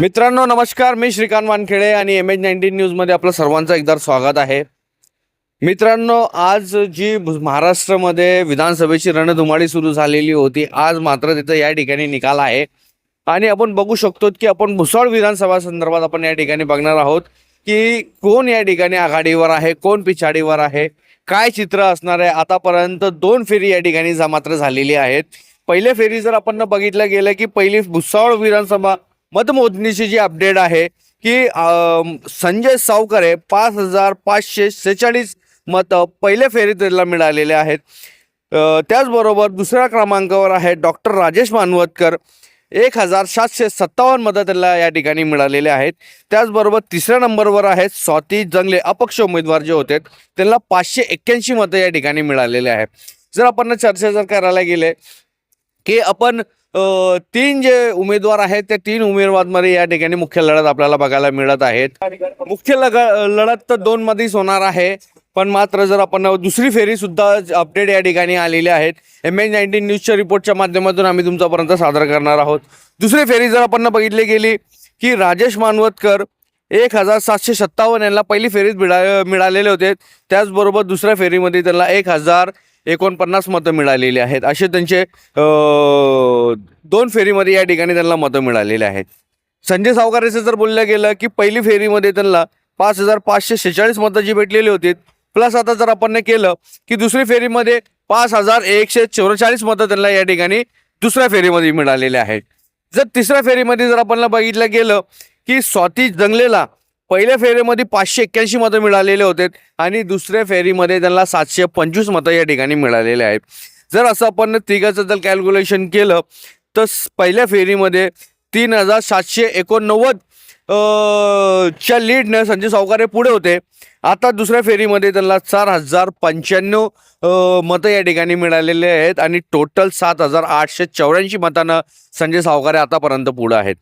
मित्रांनो नमस्कार. मी श्रीकांत वानखेडे आणि एम एच नाईन्टीन न्यूजमध्ये आपलं सर्वांचं एकदा स्वागत आहे. मित्रांनो आज जी महाराष्ट्रामध्ये विधानसभेची रणधुमाळी सुरू झालेली होती आज मात्र तिथं या ठिकाणी निकाल आहे. आणि आपण बघू शकतो की आपण भुसाळ विधानसभा संदर्भात आपण या ठिकाणी बघणार आहोत की कोण या ठिकाणी आघाडीवर आहे कोण पिछाडीवर आहे काय चित्र असणार आहे. आतापर्यंत दोन फेरी या ठिकाणी मात्र झालेली आहेत. पहिल्या फेरी जर आपण बघितलं गेलं की पहिली भुसावळ विधानसभा मतमोजणीची जी अपडेट आहे की संजय सावकरे पाच हजार पाचशे सेहेचाळीस मतं पहिल्या फेरीत त्याला मिळालेले आहेत. त्याचबरोबर दुसऱ्या क्रमांकावर आहे डॉक्टर राजेश मानवतकर. एक हजार सातशे सत्तावन्न मतं त्याला या ठिकाणी मिळालेले आहेत. त्याचबरोबर तिसऱ्या नंबरवर आहेत स्वाती जंगले अपक्ष उमेदवार जे होते त्यांना पाचशे एक्क्याऐंशी मतं या ठिकाणी मिळालेले आहेत. जर आपण चर्चा जर करायला गेले की आपण तीन जे उमेदवार आहेत त्या तीन उमेदवारमध्ये या ठिकाणी मुख्य लढत आपल्याला बघायला मिळत आहेत. मुख्य लग लढत तर दोन मध्येच होणार आहे पण मात्र जर आपण दुसरी फेरी सुद्धा अपडेट या ठिकाणी आलेली आहेत. एम एच नाईन्टीन न्यूजच्या रिपोर्टच्या माध्यमातून आम्ही तुमच्यापर्यंत सादर करणार आहोत. दुसरी फेरी जर आपण बघितली गेली की राजेश मानवतकर एक हजार सातशे सत्तावन्न यांना पहिली फेरीत मिळा मिळालेले होते. त्याचबरोबर दुसऱ्या फेरीमध्ये त्यांना एक हजार एकोणपन्नास मतं मिळालेली आहेत. असे त्यांचे दोन फेरीमध्ये या ठिकाणी त्यांना मतं मिळालेले आहेत. संजय सावकारेचं जर बोललं गेलं की पहिली फेरीमध्ये त्यांना पाच हजार पाचशे शेहेचाळीस मतं जी भेटलेली होती. प्लस आता जर आपण केलं की दुसरी फेरीमध्ये पाच हजार एकशे चौवेचाळीस मतं त्यांना या ठिकाणी दुसऱ्या फेरीमध्ये मिळालेले आहेत. जर तिसऱ्या फेरीमध्ये जर आपण बघितलं गेलं की स्वाती जंगलेला पहिल्या फेरीमध्ये पाचशे एक्क्याऐंशी मतं मिळालेले होते आणि दुसऱ्या फेरीमध्ये त्यांना सातशे पंचवीस मतं या ठिकाणी मिळालेले आहेत. जर असं आपण तिघाचं जर कॅल्क्युलेशन केलं तर पहिल्या फेरीमध्ये तीन हजार सातशे एकोणनव्वद च्या लीडनं संजय सावकारे पुढे होते. आता दुसऱ्या फेरीमध्ये त्यांना चार हजार पंच्याण्णव मतं या ठिकाणी मिळालेले आहेत आणि टोटल सात हजार आठशे चौऱ्याऐंशी मतानं संजय सावकारे आतापर्यंत पुढं आहेत.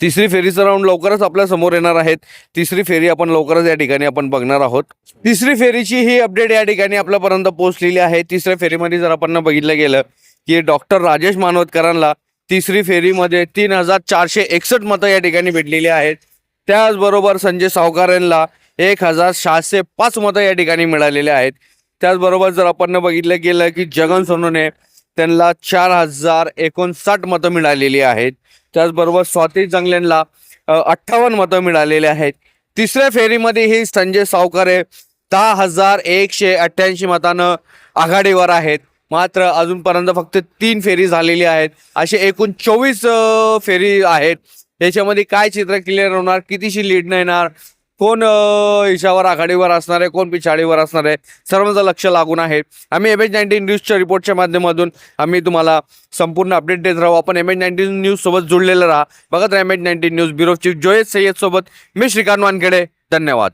तिसरी फेरीचं राऊंड लवकरच आपल्यासमोर येणार आहेत. तिसरी फेरी आपण लवकरच या ठिकाणी आपण बघणार आहोत. तिसरी फेरीची ही अपडेट या ठिकाणी आपल्यापर्यंत पोहोचलेली आहे. तिसऱ्या फेरीमध्ये जर आपण बघितलं गेलं की डॉक्टर राजेश मानवतकरांना तिसरी फेरीमध्ये तीन हजार चारशे एकसष्ट मतं या ठिकाणी भेटलेली आहेत. त्याचबरोबर संजय सावकार यांना एक हजार सहाशे पाच मतं या ठिकाणी मिळालेले आहेत. त्याचबरोबर जर आपण बघितलं गेलं की जगन सोनूने त्यांना चार हजार एकोणसाठ मतं मिळालेली आहेत. त्याचबरोबर स्वाती जंगलेंना अठ्ठावन्न मतं मिळालेली आहेत. तिसऱ्या फेरीमध्ये ही संजय सावकारे दहा हजार एकशे अठ्ठ्याऐंशी मतानं आघाडीवर आहेत. मात्र अजूनपर्यंत फक्त तीन फेरी झालेली आहेत. असे एकूण चोवीस फेरी आहेत. याच्यामध्ये काय चित्र क्लिअर होणार? कितीशी लीड येणार? कोण अ, आघाडीवर असणार आहे कोण पिछाडीवर असणार आहे सर्वांचं लक्ष लागून आहे. आम्ही एम एच नाईन्टीन न्यूजच्या रिपोर्टच्या माध्यमातून आम्ही तुम्हाला संपूर्ण अपडेट देत राहू. आपण एम एच नाईन्टीन न्यूज सोबत जुळलेलं राहा. बघत राहा M H nineteen news bureau chief Joyas Sayyad सोबत. मी श्रीकांत वानखेडे. धन्यवाद.